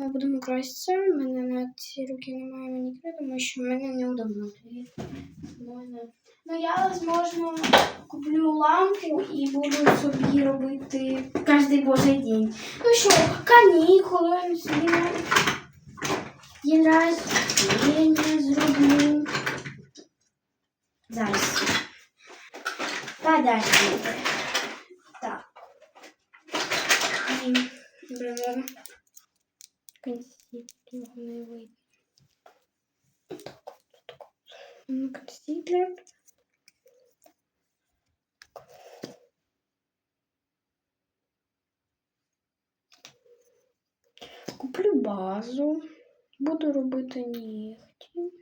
Ми будемо краситися. У мене на ці руки немає манікюру, тому що в мене неудобно. Можна. Ну, я, возможно, куплю лампу і буду собі робити кожен божий день. Ну що, канікули собі на день рождения зроблю. Зараз. Подождите. Так. І беремо консилер, його не видно. Консилер. Куплю базу. Буду робити нігті.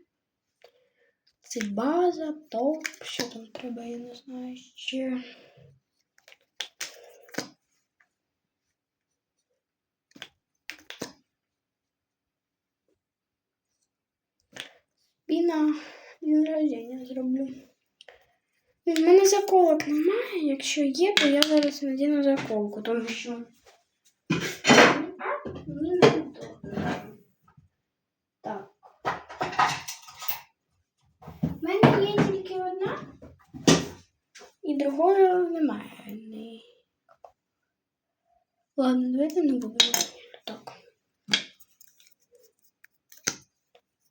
Це база, топ. Що там треба, я не знаю ще. Спіна день рождення зроблю. У мене заколок немає. Якщо є, то я зараз надіну заколку, тому що мені не удобно. Так. У мене є одна, і другої немає. Ладно, давайте не будемо. Так.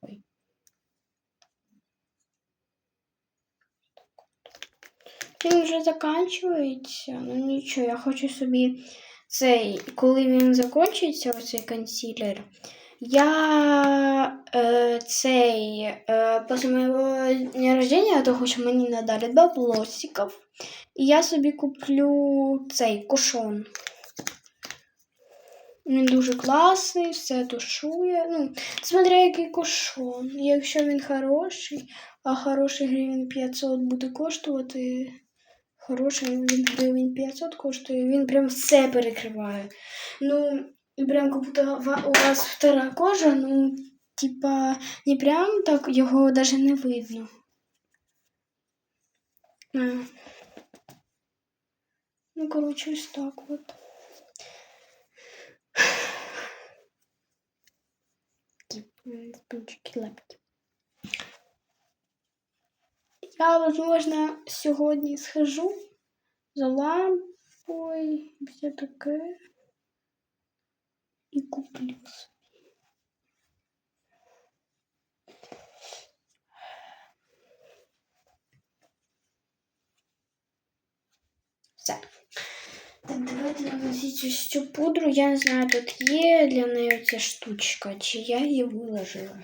Ой. Він вже закінчується, ну нічого, я хочу собі цей, коли він закінчиться, оцей консилер, я е, цей е, після моєго дня рождения, того, що мені надали баблосиків, і я собі куплю цей кушон. Він дуже класний, все тушує. Ну, смотря який кушон. Якщо він хороший, а хороший гривень 500 буде коштувати. Хороший він гривень 500 коштує, він прям все перекриває. Ну, прям як будто у вас втора кожа, ну, типа, не прям так його навіть не видно. А. Ну, коротше, ось так от. Такі, спинчики лапки. Я, возможно, сьогодні схожу за лампою і все таке. І куплю собі. Все. Так, давайте наносити ось цю пудру. Я не знаю, тут є для неї ця штучка, чи я її виложила.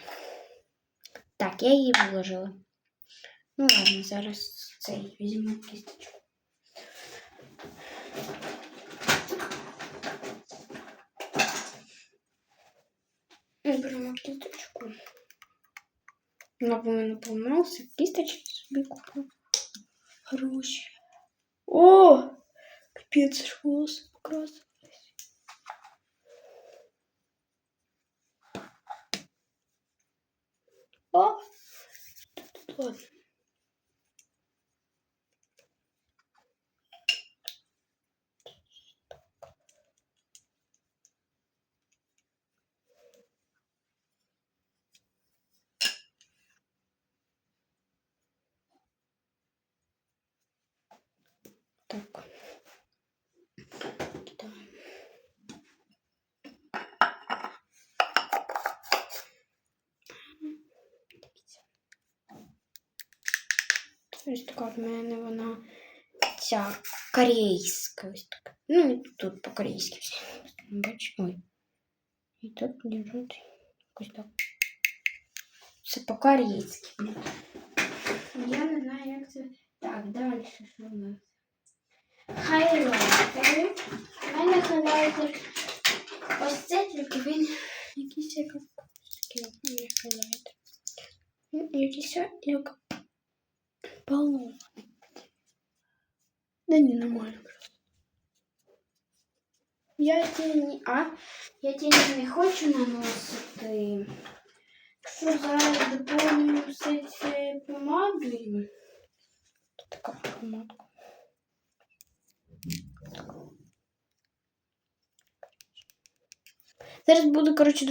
Так, я її виложила. Ну ладно, зараз цей візьму кісточку. І беремо кісточку. Напевно, помився. Кісточки собі куплю. Хороші. О! Капець, аж волоси покрасились. О! Тут ладно. Так. Кидаємо. Дивіться. Ось така в мене вона ця корейська. Ось така. Ну, і тут по-корейськи все. Бачиш, ой. І тут лежить якось так. Це по-корейськи. Я не знаю, як це. Так, далі що у нас? Хайлайтери. У мене хайлайтер. Ось це тільки він якийсь як такий хайлайтер. Якийсь як балон. Да не нормально просто. Я тіні, а я тіні не хочу наносити. Якщо зараз доповнюю все це помадою. Така помадка. Зараз буду, коротше,